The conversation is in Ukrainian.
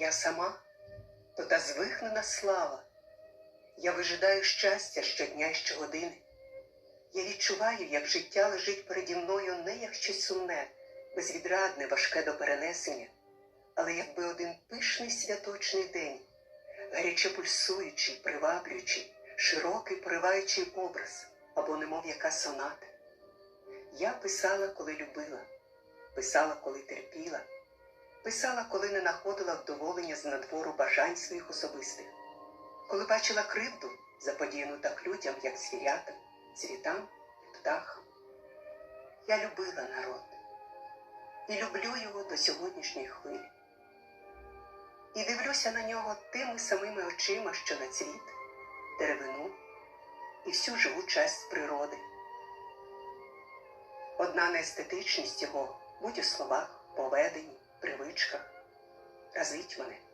Я сама, то та звихнена слава. Я вижидаю щастя щодня і щогодини. Я відчуваю, як життя лежить переді мною не як щось сумне, безвідрадне, важке до перенесення, але якби один пишний святочний день, гаряче пульсуючий, приваблюючий, широкий пориваючий образ або немов яка соната. Я писала, коли любила, писала, коли терпіла, писала, коли не находила вдоволення з надвору бажань своїх особистих, коли бачила кривду, заподіяну так людям, як звірятам, цвітам і птахам. Я любила народ і люблю його до сьогоднішньої хвилі. І дивлюся на нього тими самими очима, що на цвіт, деревину і всю живу часть природи. Одна неестетичність його, будь у словах, поведенні, का दुश्मन है